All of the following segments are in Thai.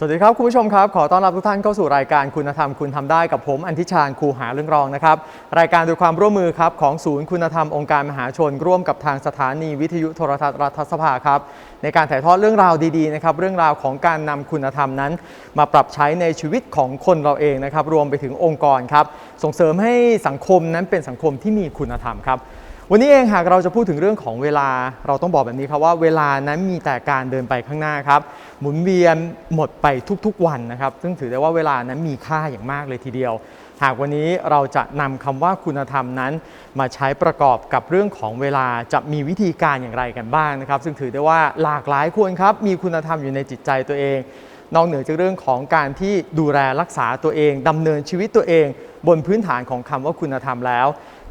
สวัสดีครับ คุณผู้ชมครับ ขอต้อนรับทุกท่านเข้าสู่รายการคุณธรรมคุณทำได้กับผมอันทิชาญครูหาเรื่องรองนะครับ รายการโดยความร่วมมือครับของศูนย์คุณธรรมองค์การมหาชน ร่วมกับทางสถานีวิทยุโทรทัศน์รัฐสภาครับในการถ่ายทอดเรื่องราวดีๆนะครับเรื่องราวของการนำคุณธรรมนั้น มาปรับใช้ในชีวิตของคนเราเองนะครับรวมไปถึงองค์กรครับส่งเสริมให้สังคมนั้นเป็นสังคมที่มีคุณธรรมครับ วันนี้เองหากเราจะพูดถึงเรื่องของเวลาเราต้องบอกแบบนี้ครับว่าเวลานั้นมีแต่การเดินไปข้างหน้าครับ หมุนเวียนหมดไปทุกๆวันนะครับ ซึ่งถือได้ว่าเวลานั้นมีค่าอย่างมากเลยทีเดียว หากวันนี้เราจะนำคำว่าคุณธรรมนั้น มาใช้ประกอบกับเรื่องของเวลาจะมีวิธีการอย่างไรกันบ้างนะครับ ซึ่งถือได้ว่าหลากหลายคนครับมีคุณธรรมอยู่ในจิตใจตัวเองนอกเหนือจากเรื่องของการที่ดูแลรักษาตัวเองดำเนินชีวิตตัวเอง บนพื้นฐานของคำว่าคุณธรรมแล้ว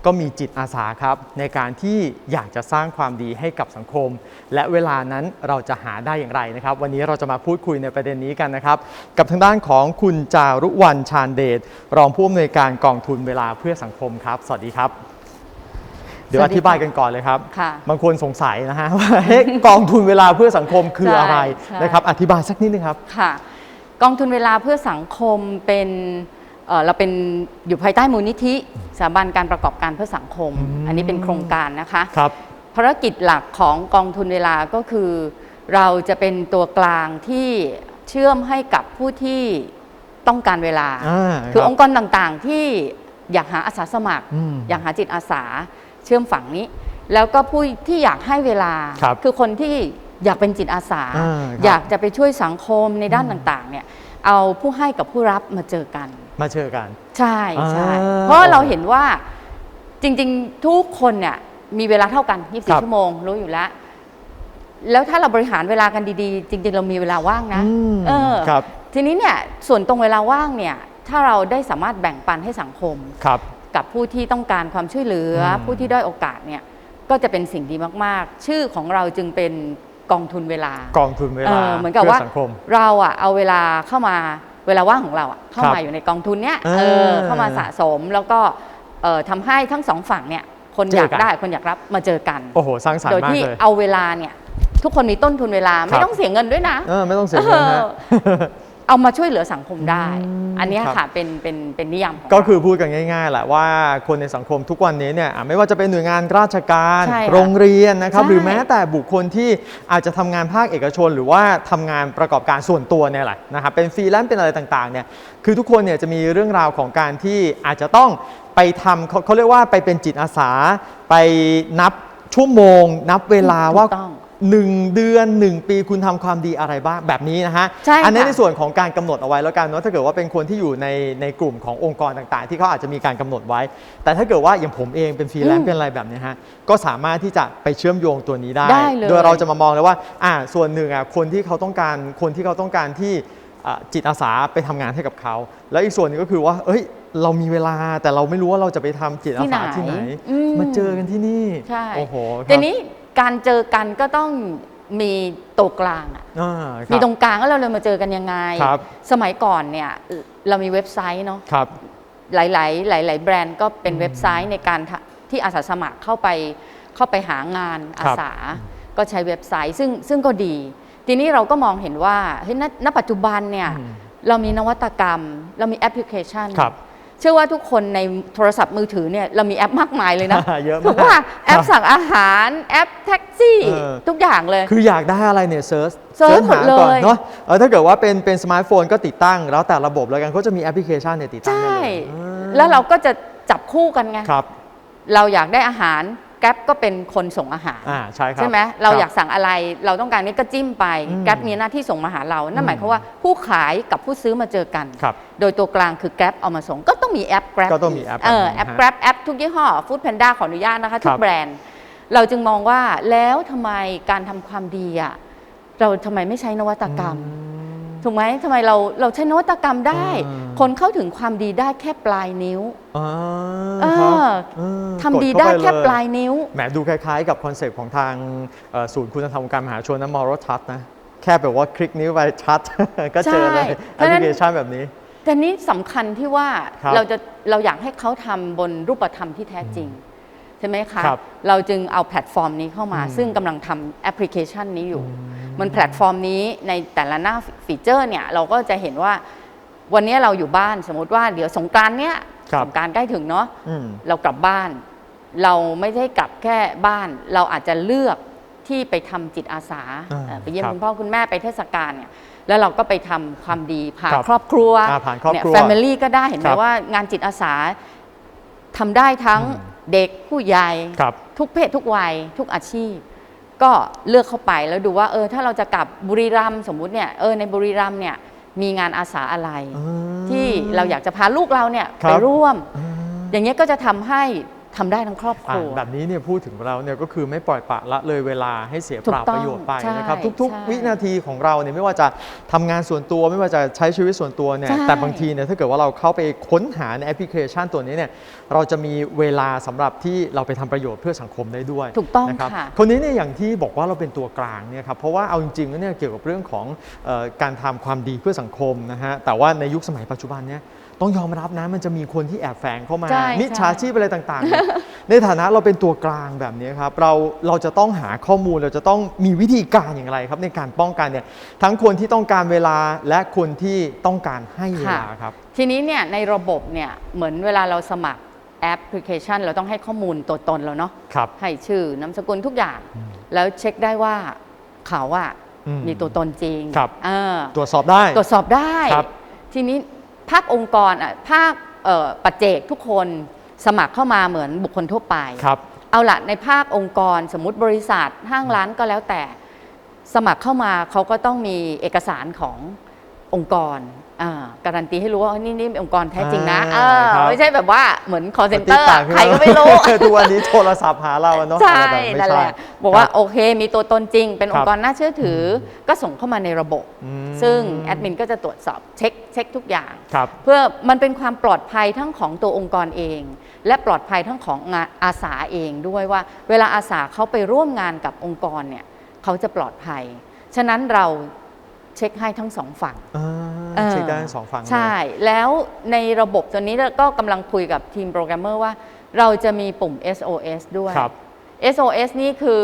ก็มีจิตอาสาครับในการที่อยากจะสร้างความดีให้กับสังคม และเวลานั้นเราจะหาได้อย่างไรนะครับ วันนี้เราจะมาพูดคุยในประเด็นนี้กันนะครับ กับทางด้านของคุณจารุวรรณชาญเดชรองผู้อำนวยการกองทุนเวลาเพื่อสังคมครับ สวัสดีครับ เดี๋ยวสอวัสดีธิบายกันก่อนเลยครับ ค่ะ บางคนสงสัยนะฮะว่าเอ๊ะกองทุนเวลาเพื่อสังคมคืออะไรใช่ นะครับ อธิบายสักนิดนึงครับ ค่ะ กองทุนเวลาเพื่อสังคมเป็น เอ่อเราเป็นอยู่ภายใต้มูลนิธิสถาบันการประกอบการเพื่อสังคมอืมอันนี้เป็นโครงการนะคะครับภารกิจหลักของกองทุนเวลาก็คือ เราจะเป็นตัวกลางที่เชื่อมให้กับผู้ที่ต้องการเวลาอ่าคือครับองค์กรต่างๆที่อยากหาอาสาสมัครอืมอยากหาจิตอาสาเชื่อมฝั่งนี้ แล้วก็ผู้ที่อยากให้เวลาครับอคนที่อยากเป็นจิตอาสาอ่าครับอยากจะไปช่วยสังคมในด้านต่างๆเนี่ยเอาผู้ให้กับผู้รับมาเจอกัน มาเจอกัน ใช่ใช่อ่าเพราะเราเห็นว่าจริง ๆ ทุกคนเนี่ยมีเวลาเท่ากันครับ24 ชั่วโมง รู้อยู่แล้ว แล้วถ้าเราบริหารเวลากันดีๆ จริง ๆ เรามีเวลาว่างนะอืมเออครับ ทีนี้เนี่ยส่วนตรงเวลาว่างเนี่ย ถ้าเราได้สามารถแบ่งปันให้สังคมครับ กับผู้ที่ต้องการความช่วยเหลืออมผู้ที่ด้อยโอกาสเนี่ยก็จะเป็นสิ่งดีมากๆ ชื่อของเราจึงเป็นกองทุนเวลากองทุนเวเอลาอเหมือนกับว่าพื่สังคมเราอะเอาเวลาเข้ามา เวลาว่างของเราอะเข้าครับมาอยู่ในกองทุนเนี้ยอ่าเออเข้ามาสะสมแล้วก็เอ่อทำให้ทั้งสองฝั่งเนี่ยคนเจออกันยากได้คนอยากรับมาเจอกันโอ้โหสร้างสรรโดค์ยมากที่เลย เอาเวลาเนี่ยทุกคนมีต้นทุนเวลาครัไม่บต้องเสียเงินด้วยนะ เออไม่ต้องเสียเงินฮะ เออเอามาช่วยเหลือสังคมได้อืมอันเนี้ยครับค่ะเป็นเป็นเป็นนิยามของก็เราคือพูดกันง่ายๆแหละว่าคนในสังคมทุกวันนี้เนี่ยอะไม่ว่าจะเป็นหน่วยงานราชการใช่ค่ะโรงเรียนนะครับใช่หรือแม้แต่บุคคลที่อาจจะทำงานภาคเอกชน หรือว่าทำงานประกอบการส่วนตัวเนี่ยแหละนะครับเป็นฟรีแลนซ์เป็นอะไรต่างๆเนี่ยคือทุกคนเนี่ยจะมีเรื่องราวของการที่อาจจะต้องไปทำเขาเขาเรียกว่าไปเป็นจิตอาสา ไปนับชั่วโมง นับเวลาถูกว่า ต้องหนึ่งเดือนหนึ่งปีคุณทำความดีอะไรบ้างแบบนี้นะฮะ ใช่อันี้ค่ะในส่วนของการกำหนดเอาไว้แล้วกันเนาะถ้าเกิดว่าเป็นคนที่อยู่ในในกลุ่มขององค์กรต่างๆ ที่เขาอาจจะมีการกำหนดไว้ แต่ถ้าเกิดว่าอย่างผมเองเป็นฟรีแลนอืซ์มเป็นอะไรแบบเนี้ยฮะก็สามารถที่จะไปเชื่อมโยงตัวนี้ได้ ได้เลย โดยเราจะมามองเลยว่าอ่าส่วนหนึ่งอะคนที่เขาต้องการคนที่เขาต้องการที่อะจิตอาสาไปทำงานให้กับเขา แล้วอีกส่วนหนึงก็คือว่าเอ้ยเรามีเวลาแต่เราไม่รู้ว่าเราจะไปทำจิตอาสาที่ที่ไหไหนนอืมมาเจอกันที่นี่ใช่ โอ้โหครับทีนี้ การเจอกันก็ต้องมีตัวกลางอะอ่าคมีรับตรงกลางแล้วเราเลยมาเจอกันยังไง ครับ สมัยก่อนเนี่ยเรามีเว็บไซต์เนาะ ครับ หลาย ๆ หลาย ๆ แบรนด์ก็เป็นเว็บไซต์ในการทะที่อาสาสมัครเข้าไปเข้าไปหางานอาสา ก็ใช้เว็บไซต์ซึ่งซึ่งก็ดี ทีนี้เราก็มองเห็นว่าเฮ้ยณณปัจจุบันเนี่ย อืมเรามีนวัตกรรม เรามีแอปพลิเคชัน ครับ เชื่อว่าทุกคนในโทรศัพท์มือถือเนี่ยเรามีแอปมากมายเลยนะเยอะมากถูกว่าแอปครับสั่งอาหารแอปแท็กซี่เออทุกอย่างเลย คืออยากได้อะไรเนี่ยเซิร์ชเสิร์ชหมดหาก่อนเลยเนาะเออถ้าเกิดว่าเป็นเป็นสมาร์ทโฟนก็ติดตั้ง แล้วแต่ระบบแล้วกันเขาจะมีแอปพลิเคชันเนี่ยติดตั้งใช่ได้เลยอ่าแล้วเราก็จะจับคู่กันไงครับเราอยากได้อาหาร แก๊ปก็เป็นคนส่งอาหารอ่าใช่ครับใช่ไหมเราคบอยากสั่งอะไรเราต้องการนี้ก็จิ้มไปอืมแก๊ปมีหน้าที่ส่งมาหาเรา นั่นหมายความว่าผู้ขายกับผู้ซื้อมาเจอกันครับโดยตัวกลางคือแก๊ปเอามาส่งก็ต้องมีแอปแกร็บก็ต้องมีแอปเออแบบนี้แอปฮะแกร็บแอปทุกยี่ห้อฟู้ดแพนด้าขออนุญาตนะคะทุครักบแบรนด์ เราจึงมองว่าแล้วทำไมการทำความดีอะเราทำไมไม่ใช้นวัตกรรม ถูกไหมทำไมเราเราใช้นวัตกรรมได้อืมคนเข้าถึงความดีได้แค่ปลายนิ้วอ่าเออครับเออทำดีกเข้ได้ปแค่เยปลายนิ้ว แหมดูคล้ายๆ กับคอนเซปต์ของทางเอ่อศูนย์คุณธรรมองค์การมหาชนนะมอรทัศนะแค่แบบว่าคลิกนิ้วไปชัด ก็เจอเลยใช่แอปพลิเคชันแบบนี้ แต่นี้สำคัญที่ว่าครับ เราจะเราอยากให้เขาทำบนรูปธรรมที่แท้จริง ใช่ไหมคะ ครับเราจึงเอาแพลตฟอร์มนี้เข้ามา อืมซึ่งกำลังทำแอปพลิเคชันนี้อยู่ มันแพลตฟอร์มนี้ในแต่ละหน้าฟีเจอร์เนี่ยเราก็จะเห็นว่าวันนี้เราอยู่บ้านสมมติว่าเดี๋ยวสงกรานต์เนี้ยครับ สงกรารใกล้ถึงเนาะ อืม เรากลับบ้าน เราไม่ได้กลับแค่บ้าน เราอาจจะเลือกที่ไปทำจิตอาสาอ่าเอ่อไปเยี่ยมครับคุณพ่อคุณแม่ไปเทศกาลเนี่ยแล้วเราก็ไปทำความดีผ่านครับครอบครัวอ่าผ่านครอบครัวแฟมิลี่ก็ได้เห็นไหคมรับว่างานจิตอาสาทำได้ทั้งอืม เด็กผู้ใหญ่ครับ ทุกเพศทุกวัยทุกอาชีพ ก็เลือกเข้าไปแล้วดูว่าเออถ้าเราจะกลับบุรีรัมย์สมมุติเนี่ยเออในบุรีรัมย์เนี่ยมีงานอาสาอะไรอืมที่เราอยากจะพาลูกเราเนี่ยครัไปบ ร่วมอืมอย่างเงี้ยก็จะทำให้ ทำได้ทั้งครอบคอ่ารัวแบบนี้เนี่ยพูดถึงเราเนี่ยก็คือไม่ปล่อยปละละเลยเวลาให้เสียถูเปกล่าต้องประโยชน์ไปนะครับใช่ทุกใช่ๆวินาทีของเราเนี่ยไม่ว่าจะทำงานส่วนตัวไม่ว่าจะใช้ชีวิตส่วนตัวเนี่ยใช่แต่บางทีเนี่ยถ้าเกิดว่าเราเข้าไปค้นหาในแอปพลิเคชันตัวนี้เนี่ยเราจะมีเวลาสำหรับที่เราไปทำประโยชน์เพื่อสังคมได้ด้วยถูกต้องนะครับค่ะคนนี้เนี่ยอย่างที่บอกว่าเราเป็นตัวกลางเนี่ยครับเพราะว่าเอาจริงๆแล้วเนี่ยเกี่ยวกับเรื่องของเออการทำความดีเพื่อสังคมนะฮะแต่ว่าในยุคสมัยปัจจุบันเนี่ย ต้องยอมรับนะมันจะมีคนที่แอบแฝงเข้ามา ใช่มิจฉาใช่ชีพอะไรต่างๆเนี่ยในฐานะเราเป็นตัวกลางแบบนี้ครับเราเราจะต้องหาข้อมูลเราจะต้องมีวิธีการอย่างไรครับในการป้องกันเนี่ยทั้งคนที่ต้องการเวลาและคนที่ต้องการให้เวลาครับ ทีนี้เนี่ยในระบบเนี่ยเหมือนเวลาเราสมัครแอปพลิเคชัน เราต้องให้ข้อมูลตัวตนเราเนาะครับ ให้ชื่อนามสกุลทุกอย่าง แล้วเช็คได้ว่าเขาอะอืมมีตัวตนจริงครับ เออตรวจสอบได้ ตรวจสอบได้ ครับ ทีนี้ ภาคองค์กรอะภาคเอ่อปัจเจกทุกคนสมัครเข้ามาเหมือนบุคคลทั่วไป ครับ เอาละในภาคองค์กรสมมุติบริษัทห้างร้านก็แล้วแต่ สมัครเข้ามาเขาก็ต้องมีเอกสารขององค์กร อ่าการันตีให้รู้ว่านี่นี่เป็นองค์กรแท้จริงนะอ่าเออครับ ไม่ใช่แบบว่าเหมือน call ติ center ดต่างขึ้นใครก็ไม่รู้ ทุกวันนี้โทรศัพท์หาเราอะเนาะใช่อะไรแบบไม่นั่นแหใช่ ละบอกว่าครับโอเค มีตัวตนจริง เป็นคอรับงค์กรน่าเชื่อถือก็ส่งเข้ามาในระบบ อืม ซึ่งแอดมินก็จะตรวจสอบเช็คเช็คทุกอย่าง ครับ เพื่อมันเป็นความปลอดภัยทั้งของตัวองค์กรเอง และปลอดภัยทั้งของงานอาสาเองด้วยว่า เวลาอาสาเขาไปร่วมงานกับองค์กรเนี่ยเขาจะปลอดภัย ฉะนั้นเรา เช็คให้ทั้งสองฝั่ง อ่าเออ เช็คได้ทั้งสองฝั่งเลย ใช่ แล้วในระบบตัวนี้เราก็กำลังคุยกับทีมโปรแกรมเมอร์ว่า เราจะมีปุ่ม SOS ด้วย ครับ SOS นี่คือ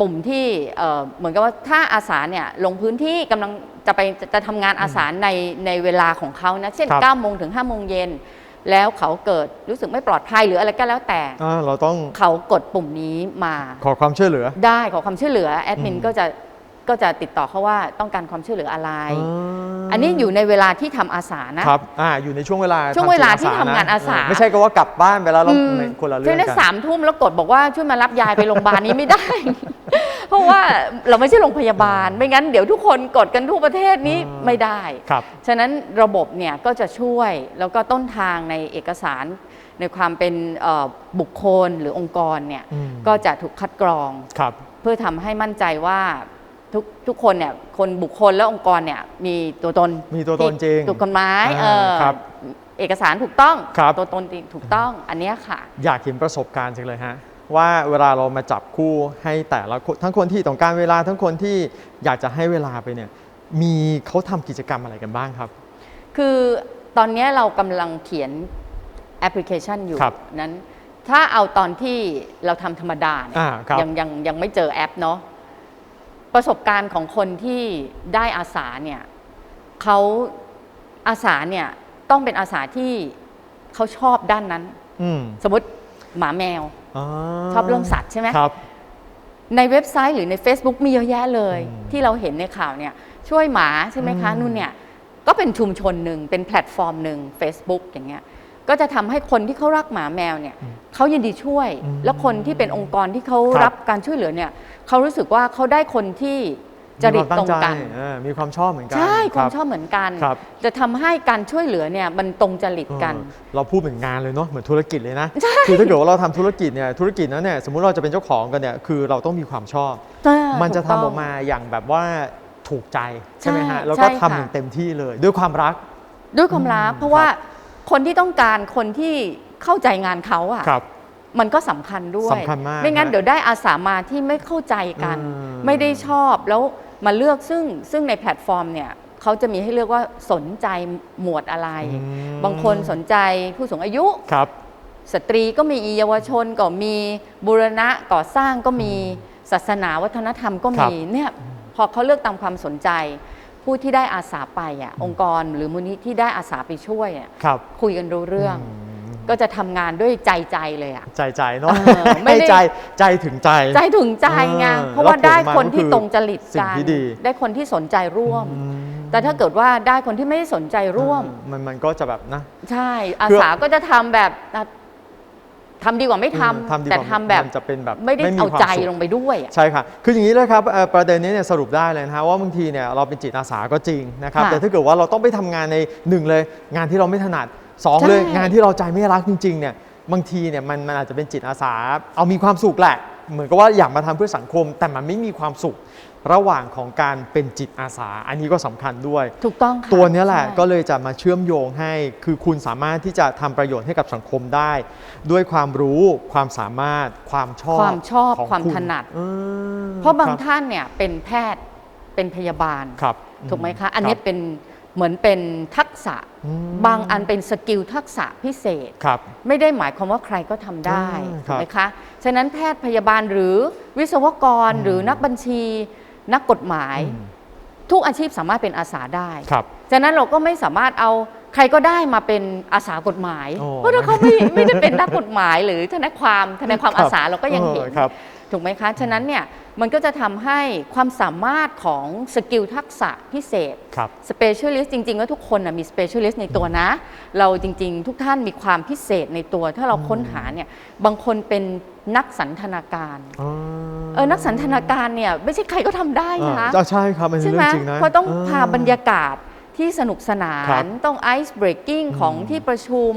ปุ่มที่เอ่อเหมือนกับว่าถ้าอาสาเนี่ยลงพื้นที่กำลังจะไปจะจะทำงานอาสาในในเวลาของเขานะ เช่นครับ 9โมงถึง5โมงเย็น แล้วเขาเกิดรู้สึกไม่ปลอดภัยหรืออะไรก็แล้วแต่ อ่าเราต้องเขากดปุ่มนี้มา ขอความช่วยเหลือ ได้ขอความช่วยเหลือ แอดมินอืมก็จะ ก็จะติดต่อเขาว่าต้องการความช่วยเหลืออะไราอันนี้อยู่ในเวลาที่ทำอาสานะครับอ่าอยู่ในช่วงเวลาช่วงเวลาที่จิตทำงานอาสาเไม่ใช่ก็ว่ากลับบ้านไปแล้วเราอืมไม่คนละเรื่ช่อวงงนั้นกันสามทุ่มแล้วกดบอกว่าช่วยมารับยายไปโรงพยาบาลนี้ไม่ได้ เพราะว่าเราไม่ใช่โรงพยาบาล ไม่งั้นเดี๋ยวทุกคนกดกันทั่วประเทศนี้อืมไม่ได้ครับฉะนั้นระบบเนี่ยก็จะช่วยแล้วก็ต้นทางในเอกสารในความเป็นเอ่อบุคคลหรือองค์กรเนี่ยอืมก็จะถูกคัดกรองครับเพื่อทำให้มั่นใจว่า ทุกทุกคนเนี่ยคนบุคคลและองค์กรเนี่ยมีตัวตนมีตัวตนจริงถูกกฎหมายอ่าเออครับเอกสารถูกต้องครับตัวตนจริงถูกต้องอันเนี้ยค่ะ อยากเห็นประสบการณ์จังเลยฮะว่าเวลาเรามาจับคู่ให้แต่ละคนทั้งคนที่ต้องการเวลาทั้งคนที่อยากจะให้เวลาไปเนี่ยมีเขาทำกิจกรรมอะไรกันบ้างครับ คือตอนเนี้ยเรากำลังเขียนแอปพลิเคชันอยู่ครับนั้นถ้าเอาตอนที่เราทำธรรมดาเนี่ยอ่าครับยังยังยังไม่เจอแอปเนาะ ประสบการณ์ของคนที่ได้อาสาเนี่ยเขาอาสาเนี่ยต้องเป็นอาสาที่เขาชอบด้านนั้น อืมสมมติหมาแมวอ๋อชอบเรื่องสัตว์ใช่ไหมครับ ในเว็บไซต์หรือใน Facebook มีเยอะแยะเลยอืมที่เราเห็นในข่าวเนี่ย ช่วยหมาใช่ไหมคะอืมนู่นเนี่ยก็เป็นชุมชนหนึ่งเป็นแพลตฟอร์มหนึ่ง Facebook อย่างเงี้ย ก็จะทำให้คนที่เขารักหมาแมวเนี่ยเขายินดีช่วยอืมแล้วคนที่เป็นองค์กรที่เขาครับรับการช่วยเหลือเนี่ยเขารู้สึกว่าเขาได้คนที่จริตตรงกันมีความตั้งใจเออมีความชอบเหมือนกันใช่ความรับชอบเหมือนกันครับจะทำให้การช่วยเหลือเนี่ยมันตรงจริตกันเออเราพูดเหมือนงานเลยเนาะเหมือนธุรกิจเลยนะคือถ้าเกิดว่าเราทำธุรกิจเนี่ยธุรกิจนั้นเนี่ยสมมุติเราจะเป็นเจ้าของกันเนี่ยคือเราต้องมีความชอบ มันจะทำออกมาอย่างแบบว่าถูกใจใช่ไหมใช่ฮะแล้วก็ใช่ทำค่ะอย่างเต็มที่เลย ด้วยความรัก ด้วยความรักอืมเพราะว่า คนที่ต้องการคนที่เข้าใจงานเขาอะครับ มันก็สำคัญด้วย สำคัญมากไม่งั้นฮะเดี๋ยวได้อาสามาที่ไม่เข้าใจกัน อืม ไม่ได้ชอบแล้วมาเลือกซึ่งซึ่งในแพลตฟอร์มเนี่ยเขาจะมีให้เลือกว่าสนใจหมวดอะไร อืมบางคนสนใจผู้สูงอายุ ครับ สตรีก็มีเยาวชนก็มีบูรณะก่อสร้างก็มีศาสนาวัฒนธรรมก็ครัมีบเนี่ยพอเขาเลือกตามความสนใจ ผู้ที่ได้อาสาไปอะองค์กรหรือมูลนิธิที่ได้อาสาไปช่วยอะครับคุยกันรู้เรื่องมก็จะทำงานด้วยใจใจเลยอะ ใจใจเนาะเออไม่ให้ได้ ใจใจถึงใจ ใจถึงใจไงเออเพราะว่าแล้วผลได้มาคนที่ก็คือตรงจริตสิ่งกันที่ดี ได้คนที่สนใจร่วม อืมแต่ถ้าเกิดว่าได้คนที่ไม่ได้สนใจร่วมเออมันมันก็จะแบบนะ ใช่อาคือสาก็จะทำแบบอะ ทำดีกว่าไม่ทอืมทำดีำแต่กว่าทำแบบมันจะเป็นแบบไม่ได้ไม่มีเอาความใจสุขลงไปด้วยอะ ใช่ค่ะคืออย่างนี้เลยครับเอ่อประเด็นนี้เนี่ยสรุปได้เลยนะฮะว่าบางทีเนี่ยเราเป็นจิตอาสาก็จริงนะครับค่ะแต่ถ้าเกิดว่าเราต้องไปทำงานในหนึ่งเลยงานที่เราไม่ถนัดสองใช่เลยงานที่เราใจไม่รักจริงๆเนี่ยบางทีเนี่ยมันมันอาจจะเป็นจิตอาสา เอามีความสุขแหละ เหมือนกับว่าอยากมาทำเพื่อสังคม แต่มันไม่มีความสุข ระหว่างของการเป็นจิตอาสา อันนี้ก็สำคัญด้วย ถูกต้องค่ะตัวเนี้ยแหละใช่ก็เลยจะมาเชื่อมโยงให้ คือคุณสามารถที่จะทำประโยชน์ให้กับสังคมได้ ด้วยความรู้ความสามารถ ความชอบความชอบของความณถนัดอืมเพราะบางคท่านเนี่ยเป็นแพทย์เป็นพยาบาลครับถูกไหมคะ อันนี้รับเป็นเหมือนเป็นทักษะอืมบางอันเป็นสกิลทักษะพิเศษครับไม่ได้หมายความว่าใครก็ทำได้อืมคถูรับกไหมคะ ฉะนั้นแพทย์พยาบาลหรือวิศวกรอืมหรือนักบัญชี นักกฎหมายอืมทุกอาชีพสามารถเป็นอาสาได้ครับฉะนั้นเราก็ไม่สามารถเอาใครก็ได้มาเป็นอาสากฎหมายโอ้เพราะถ้าเขาไม่ไม่ได้เป็นนักกฎหมาย หรือทนายความทนายความครับอาสาเราก็ยังเห็นออครับ ถูกไหมคะ ฉะนั้นเนี่ยมันก็จะทำให้ความสามารถของสกิลทักษะพิเศษครับ specialist จริงๆแล้วทุกคนนะมี specialist ในตัวนะ เราจริงๆ ทุกท่านมีความพิเศษในตัว ถ้าเราค้นหาเนี่ยบางคนเป็นนักสันทนาการอ๋อเออนักสันทนาการเนี่ยไม่ใช่ใครก็ทำได้นะคะอ่าใช่ครับมันเป็นใช่เรื่ไหมองจริงนะเพราะต้องพาบรรยากาศที่สนุกสนาครันบต้อง ice breaking ของที่ประชุม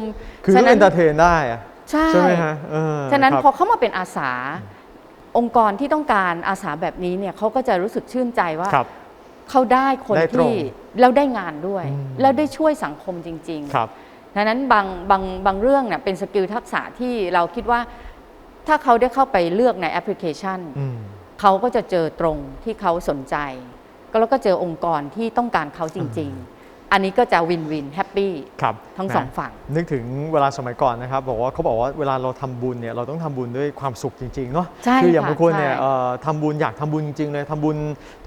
คือฉะต้องนั้เอนนเตอร์เทนได้อะใช่ใช่ไหมฮะเออฉะนั้นครับพอเขามาเป็นอาสา องค์กรที่ต้องการอาสาแบบนี้เนี่ยเขาก็จะรู้สึกชื่นใจว่าครับ เขาได้คนได้ตรงที่แล้วได้งานด้วย อืม แล้วได้ช่วยสังคมจริงครับๆดังนั้นบางบางบางเรื่องเนี่ยเป็นสกิลทักษะที่เราคิดว่า ถ้าเขาได้เข้าไปเลือกในแอปพลิเคชัน อืม เขาก็จะเจอตรงที่เขาสนใจ ก็แล้วก็เจอองค์กรที่ต้องการเขาจริง ๆ อันนี้ก็จะวินวินแฮปปี้ครับทั้งนะสองฝั่ง นึกถึงเวลาสมัยก่อนนะครับ บอกว่าเขาบอกว่าเวลาเราทำบุญเนี่ยเราต้องทำบุญด้วยความสุขจริงๆเนาะใช่คืออย่างค่ะบางคนเนี่ยใช่เอ่อทำบุญอยากทำบุญจริงๆเลยทำบุญ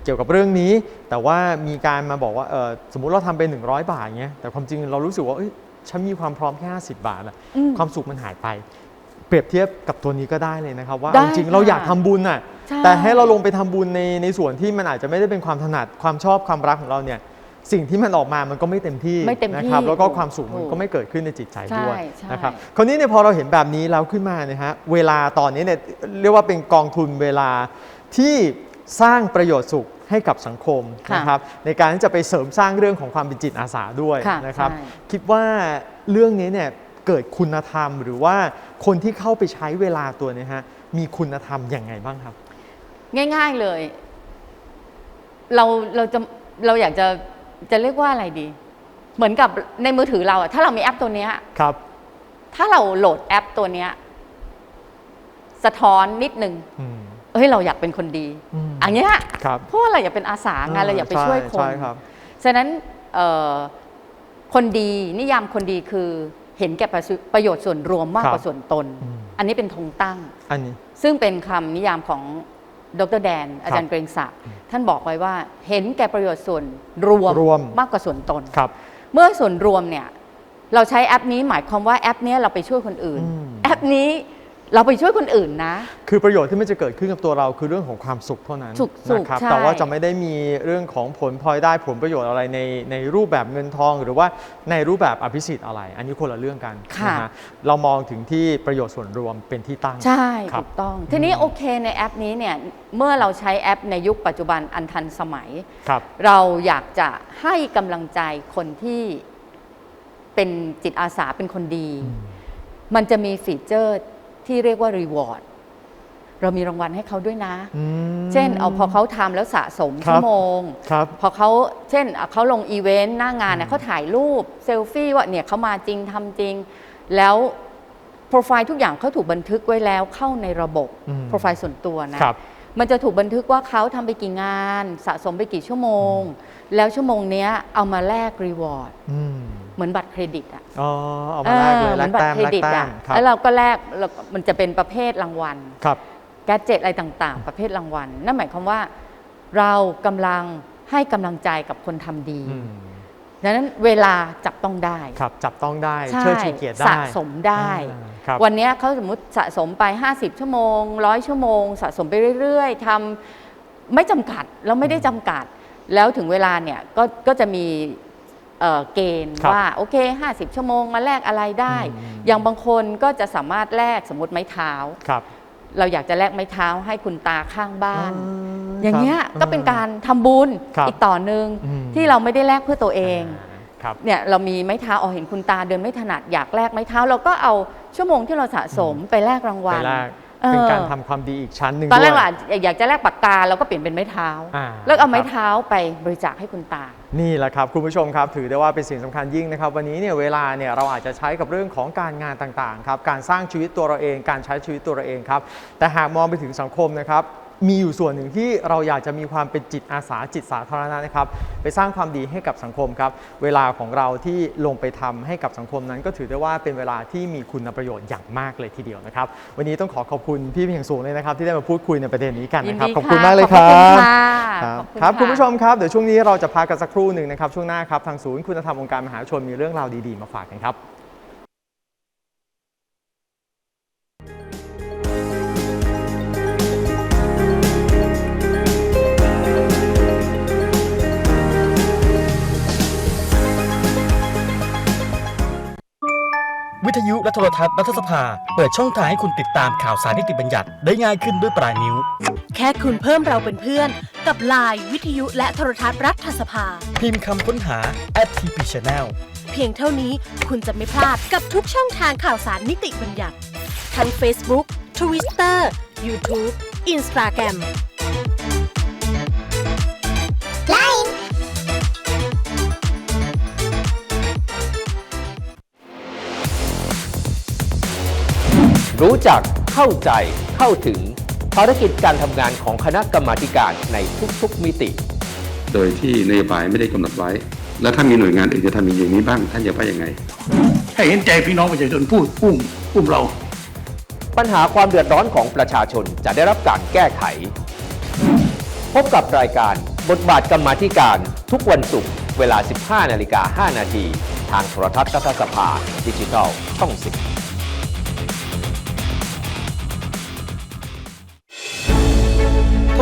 เกี่ยวกับเรื่องนี้ แต่ว่ามีการมาบอกว่าเอ่อสมมุติเราทำไป100 บาทเงี้ยแต่ความจริงเรารู้สึกว่าเอ้ยฉันมีความพร้อมแค่50 บาทอะอืมความสุขมันหายไป เปรียบเทียบกับตัวนี้ก็ได้เลยนะครับ ว่าได้จริงๆค่ะเราอยากทำบุญน่ะใช่แต่ให้เราลงไปทำบุญในในส่วนที่มันอาจจะไม่ได้เป็นความถนัดความชอบความรักของเราเนี่ย สิ่งที่มันออกมามันก็ไม่เต็มที่ไม่เต็มที่นะครับ แล้วก็ถูกความสุขมันถูกก็ไม่เกิดขึ้นในจิตใจด้วยใช่ใช่นะครับ คราวนี้เนี่ยพอเราเห็นแบบนี้แล้วขึ้นมาเนี่ยฮะเวลาตอนนี้เนี่ยเรียกว่าเป็นกองทุนเวลาที่สร้างประโยชน์สุขให้กับสังคมค่ะนะครับ ในการที่จะไปเสริมสร้างเรื่องของความเป็นจิตอาสาด้วยค่ะนะครับ ใช่ คิดว่าเรื่องนี้เนี่ยเกิดคุณธรรมหรือว่าคนที่เข้าไปใช้เวลาตัวเนี้ฮะมีคุณธรรมอย่างไงบ้างครับ ง่าย ๆเลย เราเราจะเราอยากจะ จะเรียกว่าอะไรดี เหมือนกับในมือถือเราอะถ้าเรามีแอปตัวเนี้ย ครับ ถ้าเราโหลดแอปตัวเนี้ย สะท้อนนิดนึงอืมเฮ้ยเราอยากเป็นคนดีอืม อันเนี้ยครับเพราะว่าเราอยากเป็นอาสางานเราอยากไปช่วยคน ใช่ครับ ฉะนั้นเอ่อคนดีนิยามคนดีคือเห็นแก่ประโยชน์ประโยชน์ส่วนรวมมากครับกว่าส่วนตน อืม อันนี้เป็นธงตั้ง อันนี้ซึ่งเป็นคำนิยามของ ดรแดน อาจารย์เกรงศักดิ์ท่านบอกไว้ว่าเห็นแก่ประโยชน์ส่วนรวมรวมมากกว่าส่วนตนครับ เมื่อส่วนรวมเนี่ยเราใช้แอปนี้หมายความว่าแอปเนี้ยเราไปช่วยคนอื่นอืมแอปนี้ เราไปช่วยคนอื่นนะ คือประโยชน์ที่มันจะเกิดขึ้นกับตัวเราคือเรื่องของความสุขเท่านั้นสุขสุขนะครับใช่ แต่ว่าจะไม่ได้มีเรื่องของผลพลอยได้ผลประโยชน์อะไรในในรูปแบบเงินทอง หรือว่าในรูปแบบอภิสิทธิ์อะไร อันนี้คนละเรื่องกันค่ะ นะฮะเรามองถึงที่ประโยชน์ส่วนรวมเป็นที่ตั้งใช่ครับถูกต้อง ทีนี้โอเคในแอปนี้เนี่ยเมื่อเราใช้แอปในยุคปัจจุบันอันทันสมัย ครับ เราอยากจะให้กำลังใจคนที่เป็นจิตอาสาเป็นคนดี มันจะมีฟีเจอร์ ที่เรียกว่า Reward เรามีรางวัลให้เขาด้วยนะอืมเช่นเอาพอเขาทำแล้วสะสมครับชั่วโมงครับพอเขาเช่นเอาเขาลงอีเวนต์หน้างานเนี่ยเขาถ่ายรูปเซลฟี่ว่าเนี่ยเขามาจริงทำจริง แล้วโปรไฟล์ทุกอย่างเขาถูกบันทึกไว้แล้วเข้าในระบบอืมโปรไฟล์ส่วนตัวนะครับมันจะถูกบันทึกว่าเขาทำไปกี่งาน สะสมไปกี่ชั่วโมง แล้วชั่วโมงเนี้ยเอามาแลกรีวอร์ดอืม เหมือนบัตรเครดิตอะอ๋อเอามาแลกเลยออแลหมืกอนบัตแต้รมเครแลกดิตแต้อะมครับแล้วเราก็แลกแล้วก็มันจะเป็นประเภทรางวัลครับแกดเจ็ตอะไรต่าง ๆ ประเภทรางวัลนั่นหมายความว่าเรากำลังให้กำลังใจกับคนทำดีอืมดังนั้นเวลาจับต้องได้ครับจับต้องได้ใช่เชิดชูเกียรติได้สะสมได้อ่าครับวันเนี้ยเขาสมมติสะสมไป 50 ชั่วโมงร้อยชั่วโมง สะสมไปเรื่อย ๆทำไม่จำกัดแล้วไม่ได้จำกัด แล้วถึงเวลาเนี่ยก็ก็จะมี เอ่อเกณฑ์ครับว่าโอเค 50 ชั่วโมงมาแลกอะไรได้อืมอย่างบางคนก็จะสามารถแลกสมมติไม้เท้าครับเราอยากจะแลกไม้เท้าให้คุณตาข้างบ้านอ่าอย่างเงี้ยครับก็เป็นการทำบุญครับอีกต่อหนึ่งอืมที่เราไม่ได้แลกเพื่อตัวเองอ่าครับเนี่ยเรามีไม้เท้าเอาเห็นคุณตาเดินไม่ถนัดอยากแลกไม้เท้า เราก็เอาชั่วโมงที่เราสะสมไปแลกรางวัไปลแลกเออเป็นการทำความดีอีกชั้นหนึ่งตอนแรกด้วยเราอาจอยากจะแลกปากกาเราก็เปลี่ยนเป็นไม้เท้าอ่าแล้วเอาไม้ครับเท้าไปบริจาคให้คุณตา นี่แหละครับคุณผู้ชมครับถือได้ว่าเป็นสิ่งสำคัญยิ่งนะครับ วันนี้เนี่ยเวลาเนี่ยเราอาจจะใช้กับเรื่องของการงานต่างๆครับการสร้างชีวิตตัวเราเอง การใช้ชีวิตตัวเราเองครับแต่หากมองไปถึงสังคมนะครับ มีอยู่ส่วนหนึ่งที่เราอยากจะมีความเป็นจิตอาสาจิตสาธารณะนะครับ ไปสร้างความดีให้กับสังคมครับ เวลาของเราที่ลงไปทำให้กับสังคมนั้น ก็ถือได้ว่าเป็นเวลาที่มีคุณประโยชน์อย่างมากเลยทีเดียวนะครับ วันนี้ต้องขอขอบคุณพี่เพียงสูงเลยนะครับ ที่ได้มาพูดคุยในประเด็นนี้กันยินนะครับดีขอบคุณค่ะมากเลยคขรัอบคุณบค่ะครับ ขอบคุณครับค่ะคุณผู้ชมครับเดี๋ยวช่วงนี้เราจะพักกันสักครู่หนึ่งนะครับช่วงหน้าครับทางศูนย์คุณธรรมองค์การมหาชนมีเรื่องราวดีๆมาฝากกันครับ วิทยุและโทรทัศน์รัฐสภา เปิดช่องทางให้คุณติดตามข่าวสารนิติบัญญัติได้ง่ายขึ้นด้วยปลายนิ้ว แค่คุณเพิ่มเราเป็นเพื่อน กับไลน์วิทยุและโทรทัศน์รัฐสภา พิมพ์คำค้นหา @tp channel เพียงเท่านี้คุณจะไม่พลาดกับทุกช่องทางข่าวสารนิติบัญญัติ ทั้ง Facebook Twitter YouTube Instagram รู้จักเข้าใจเข้าถึงภารกิจการทำงานของคณะกรรมาธิการในทุกๆมิติ โดยที่นโยบายไม่ได้กำหนดไว้ แล้วถ้ามีหน่วยงานอื่นจะทำอย่างนี้บ้างท่านจะว่ายังไงให้เห็นใจพี่น้องประชาชนพูดอุ้มอุ้มเรา ปัญหาความเดือดร้อนของประชาชนจะได้รับการแก้ไข พบกับรายการบทบาทกรรมาธิการทุกวันศุกร์เวลา 15 นาฬิกา 5 นาที ทางโทรทัศน์รัฐสภาดิจิทัลช่อง10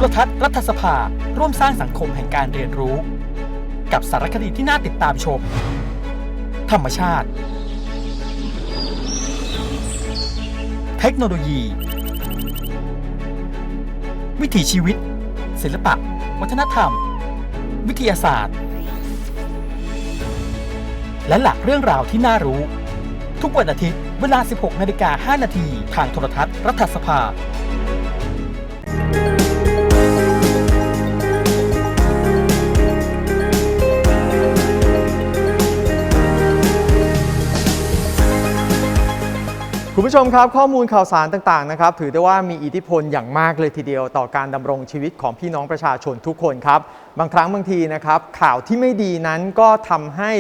รทัศน์รัฐสภา ร่วมสร้างสังคมแห่งการเรียนรู้ กับสารคดีที่น่าติดตามชม ธรรมชาติ เทคโนโลยี วิถีชีวิต ศิลปะ วัฒนธรรม วิทยาศาสตร์ และหลักเรื่องราวที่น่ารู้ ทุกวันอาทิตย์เวลา 16 นาฬิกา 5 นาที ทางโทรทัศน์ รัฐสภา คุณผู้ชมครับ ข้อมูลข่าวสารต่างๆนะครับถือได้ว่ามีอิทธิพลอย่างมากเลยทีเดียว ต่อการดำรงชีวิตของพี่น้องประชาชนทุกคนครับ บางครั้งบางทีนะครับข่าวที่ไม่ดีนั้นก็ทำให้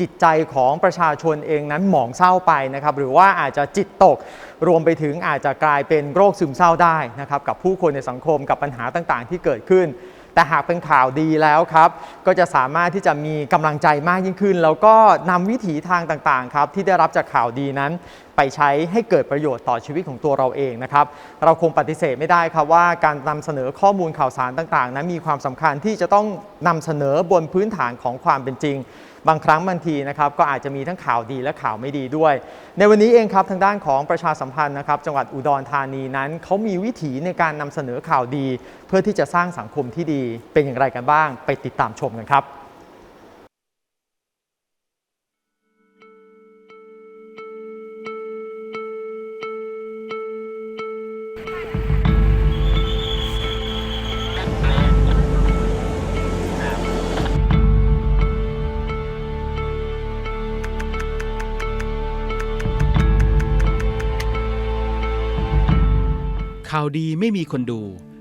จิตใจของประชาชนเองนั้นหมองเศร้าไปนะครับหรือว่าอาจจะจิตตก รวมไปถึงอาจจะกลายเป็นโรคซึมเศร้าได้นะครับกับผู้คนในสังคมกับปัญหาต่างๆ ที่เกิดขึ้นแต่หากเป็นข่าวดีแล้วครับ ก็จะสามารถที่จะมีกำลังใจมากยิ่งขึ้น แล้วก็นำวิถีทางต่างๆครับที่ได้รับจากข่าวดีนั้น ไปใช้ให้เกิดประโยชน์ต่อชีวิตของตัวเราเองนะครับ เราคงปฏิเสธไม่ได้ครับว่าการนำเสนอข้อมูลข่าวสารต่างๆ นั้นมีความสำคัญที่จะต้องนำเสนอบนพื้นฐานของความเป็นจริง บางครั้งบางทีนะครับก็อาจจะมีทั้งข่าวดีและข่าวไม่ดีด้วย ในวันนี้เองครับทางด้านของประชาสัมพันธ์นะครับ จังหวัดอุดรธานีนั้นเขามีวิถีในการนำเสนอข่าวดี เพื่อที่จะสร้างสังคมที่ดีเป็นอย่างไรกันบ้าง ไปติดตามชมกันครับ ข่าวดีไม่มีคนดู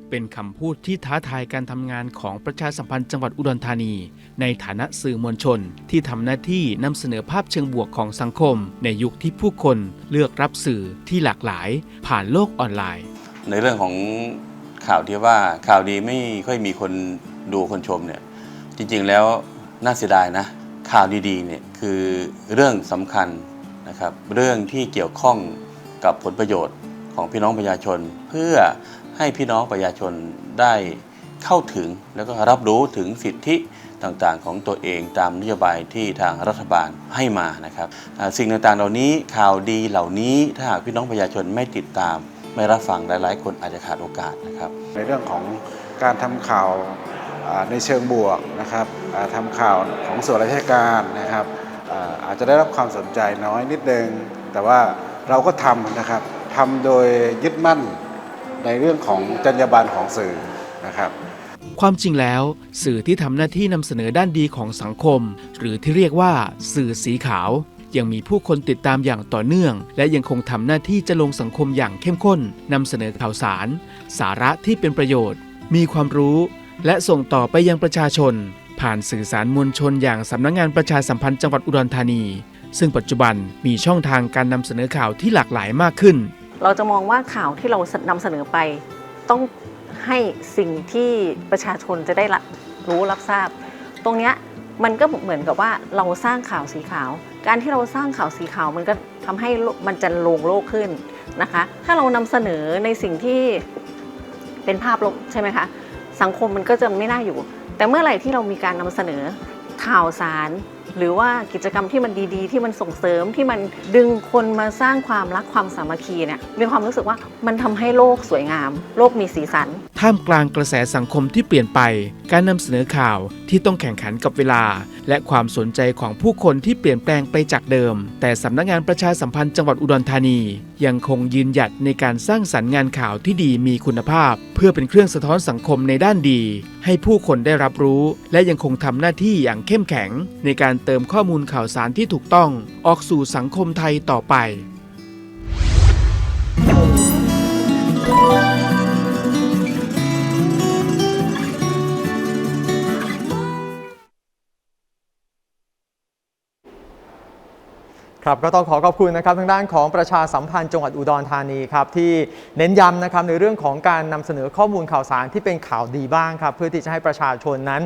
เป็นคำพูดที่ท้าทายการทำงานของประชาสัมพันธ์จังหวัดอุดรธานี ในฐานะสื่อมวลชน ที่ทำหน้าที่นำเสนอภาพเชิงบวกของสังคม ในยุคที่ผู้คนเลือกรับสื่อที่หลากหลาย ผ่านโลกออนไลน์ ในเรื่องของข่าวที่ว่าข่าวดีไม่ค่อยมีคนดูคนชมเนี่ยจริงๆแล้วน่าเสียดายนะข่าวดีๆเนี่ยคือเรื่องสำคัญนะครับเรื่องที่เกี่ยวข้องกับผลประโยชน์ ของพี่น้องประชาชน เพื่อให้พี่น้องประชาชนได้เข้าถึงแล้วก็รับรู้ถึงสิทธิต่างๆ ของตัวเองตามนโยบายที่ทางรัฐบาลให้มานะครับสิ่งต่างๆเหล่านี้ข่าวดีเหล่านี้ถ้าหากพี่น้องประชาชนไม่ติดตาม ไม่รับฟังหลายๆ คนอาจจะขาดโอกาสนะครับ ในเรื่องของการทำข่าวในเชิงบวกนะครับอ่าทำข่าวของส่วนราชการนะครับอาอาจจะได้รับความสนใจน้อยนิดนึง แต่ว่าเราก็ทำนะครับ ทำโดยยึดมั่นในเรื่องของจรรยาบรรณของสื่อนะครับ ความจริงแล้วสื่อที่ทำหน้าที่นำเสนอด้านดีของสังคม หรือที่เรียกว่าสื่อสีขาว ยังมีผู้คนติดตามอย่างต่อเนื่อง และยังคงทำหน้าที่จะลงสังคมอย่างเข้มข้นนำเสนอข่าวสาร สาระที่เป็นประโยชน์ มีความรู้ และส่งต่อไปยังประชาชน ผ่านสื่อสารมวลชนอย่างสำนักงานประชาสัมพันธ์จังหวัดอุดรธานี ซึ่งปัจจุบันมีช่องทางการนำเสนอข่าวที่หลากหลายมากขึ้น เราจะมองว่าข่าวที่เรานำเสนอไปต้องให้สิ่งที่ประชาชนจะได้รับรู้รับทราบ ตรงนี้มันก็เหมือนกับว่าเราสร้างข่าวสีขาว การที่เราสร้างข่าวสีขาวมันก็ทำให้มันจะลงโลกขึ้นนะคะ ถ้าเรานำเสนอในสิ่งที่เป็นภาพลบใช่ไหมคะสังคมมันก็จะไม่น่าอยู่ แต่เมื่อไหร่ที่เรามีการนำเสนอข่าวสาร หรือว่ากิจกรรมที่มันดีๆ ที่มันส่งเสริมที่มันดึงคนมาสร้างความรักความสามัคคีเนี่ยมีความรู้สึกว่ามันทำให้โลกสวยงาม โลกมีสีสัน ท่ามกลางกระแสสังคมที่เปลี่ยนไป การนำเสนอข่าวที่ต้องแข่งขันกับเวลา และความสนใจของผู้คนที่เปลี่ยนแปลงไปจากเดิม แต่สำนักงานประชาสัมพันธ์จังหวัดอุดรธานี ยังคงยืนหยัดในการสร้างสรรค์งานข่าวที่ดีมีคุณภาพ เพื่อเป็นเครื่องสะท้อนสังคมในด้านดี ให้ผู้คนได้รับรู้ และยังคงทำหน้าที่อย่างเข้มแข็งในการเติมข้อมูลข่าวสารที่ถูกต้องออกสู่สังคมไทยต่อไป ครับก็ต้องขอขอบคุณนะครับทางด้านของประชาสัมพันธ์จังหวัดอุดรธานีครับที่เน้นย้ำนะครับในเรื่องของการนำเสนอข้อมูลข่าวสารที่เป็นข่าวดีบ้างครับเพื่อที่จะให้ประชาชนนั้น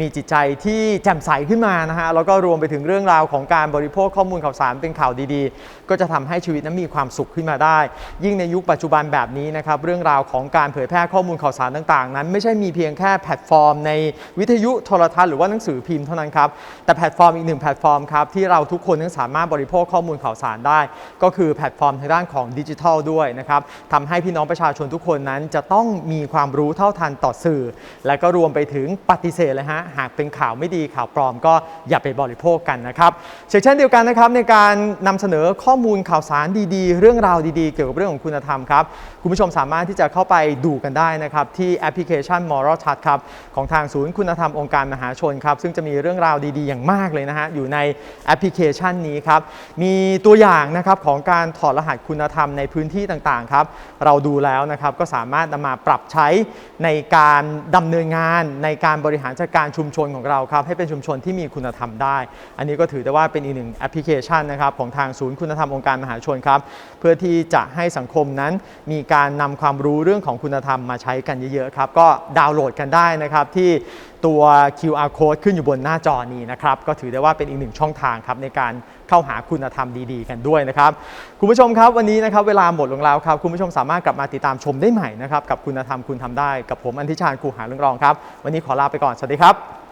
มีจิตใจที่แจ่มใสขึ้นมานะฮะแล้วก็รวมไปถึงเรื่องราวของการบริโภคข้อมูลข่าวสารเป็นข่าวดีๆ ก็จะทำให้ชีวิตนั้นมีความสุขขึ้นมาได้ ยิ่งในยุคปัจจุบันแบบนี้นะครับเรื่องราวของการเผยแพร่ข้อมูลข่าวสารต่างๆ นั้น ไม่ใช่มีเพียงแค่แพลตฟอร์ม ในวิทยุโทรทัศน์หรือว่าหนังสือพิมพ์เท่านั้นครับแต่แพลตฟอร์มอีกหนึ่งแพลตฟอร์มครับที่เราทุกคนนั้นสามารถบริโภคข้อมูลข่าวสารได้ ก็คือแพลตฟอร์มทางด้านของดิจิทัลด้วยนะครับทำให้พี่น้องประชาชนทุกคนนั้นจะต้องมีความรู้เท่าทันต่อสื่อ และก็รวมไปถึงปฏิเสธเลยฮะหากเป็นข่าวไม่ดีข่าวปลอมก็อย่าไปบริโภคกันนะครับเช่นเดียวกันนะครับในการนำเสนอข้อมูลข่าวสารดีๆ เรื่องราวดีๆ เกี่ยวกับเรื่องของคุณธรรมครับคุณผู้ชมสามารถที่จะเข้าไปดูกันได้นะครับที่แอปพลิเคชัน Moral Touch ครับของทางศูนย์คุณธรรมองค์การมหาชนครับซึ่งจะมีเรื่องราวดีๆ อย่างมากเลยนะฮะอยู่ในแอปพลิเคชันนี้ครับมีตัวอย่างนะครับของการถอดรหัสคุณธรรมในพื้นที่ต่างๆครับเราดูแล้วนะครับก็สามารถนำมาปรับใช้ในการดำเนินงาน ในการบริหารจัดการชุมชนของเราครับให้เป็นชุมชนที่มีคุณธรรมได้ อันนี้ก็ถือได้ว่าเป็นอีกหนึ่งแอปพลิเคชันนะครับของทางศูนย์คุณธรรมองค์การมหาชนครับเพื่อที่จะให้สังคมนั้น มีการนำความรู้เรื่องของคุณธรรมมาใช้กันเยอะๆครับก็ดาวน์โหลดกันได้นะครับที่ตัว QR code ขึ้นอยู่บนหน้าจอนี้นะครับ ก็ถือได้ว่าเป็นอีกหนึ่งช่องทางครับในการเข้าหาคุณธรรมดีๆ กันด้วยนะครับ คุณผู้ชมครับวันนี้นะครับเวลาหมดลงแล้วครับคุณผู้ชมสามารถกลับมาติดตามชมได้ใหม่นะครับกับคุณธรรมคุณทำได้ กับผมอันทิชาญครูหาเรื่องรองครับ วันนี้ขอลาไปก่อนสวัสดีครับ